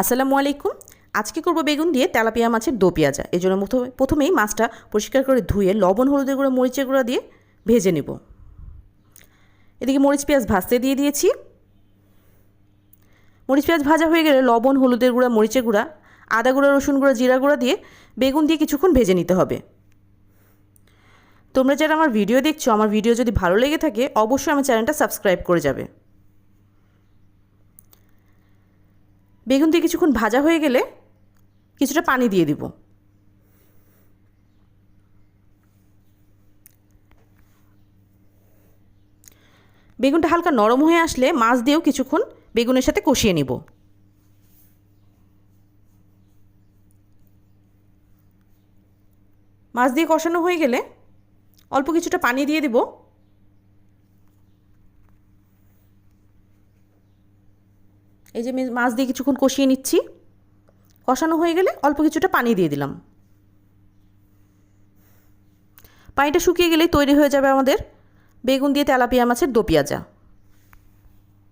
আসসালামু আলাইকুম। আজকে করব বেগুন দিয়ে তেলাপিয়া মাছের দো পেঁয়াজা। এই জন্য প্রথমে প্রথমেই মাছটা পরিষ্কার করে ধুয়ে লবণ, হলুদের গুঁড়ো, মরিচের গুঁড়া দিয়ে ভেজে নেব। এদিকে মরিচ পেঁয়াজ ভাজতে দিয়ে দিয়েছি। মরিচ পেঁয়াজ ভাজা হয়ে গেলে লবণ, হলুদের গুঁড়া, মরিচের গুঁড়া, আদা গুঁড়া, রসুন গুঁড়া, জিরা গুঁড়া দিয়ে বেগুন দিয়ে কিছুক্ষণ ভেজে নিতে হবে। তোমরা যারা আমার ভিডিও দেখছ, আমার ভিডিও যদি ভালো লেগে থাকে, অবশ্যই আমার চ্যানেলটা সাবস্ক্রাইব করে যাবে। বেগুন দিয়ে কিছুক্ষণ ভাজা হয়ে গেলে কিছুটা পানি দিয়ে দিব। বেগুনটা হালকা নরম হয়ে আসলে মাছ দিয়েও কিছুক্ষণ বেগুনের সাথে কষিয়ে নিব। মাছ দিয়ে কষানো হয়ে গেলে অল্প কিছুটা পানি দিয়ে দিব। এই যে মাছ দিয়ে কিছুক্ষণ কষিয়ে নিচ্ছি। কষানো হয়ে গেলে অল্প কিছুটা পানি দিয়ে দিলাম। পানিটা শুকিয়ে গেলেই তৈরি হয়ে যাবে আমাদের বেগুন দিয়ে তেলাপিয়া মাছের দো পেঁয়াজা।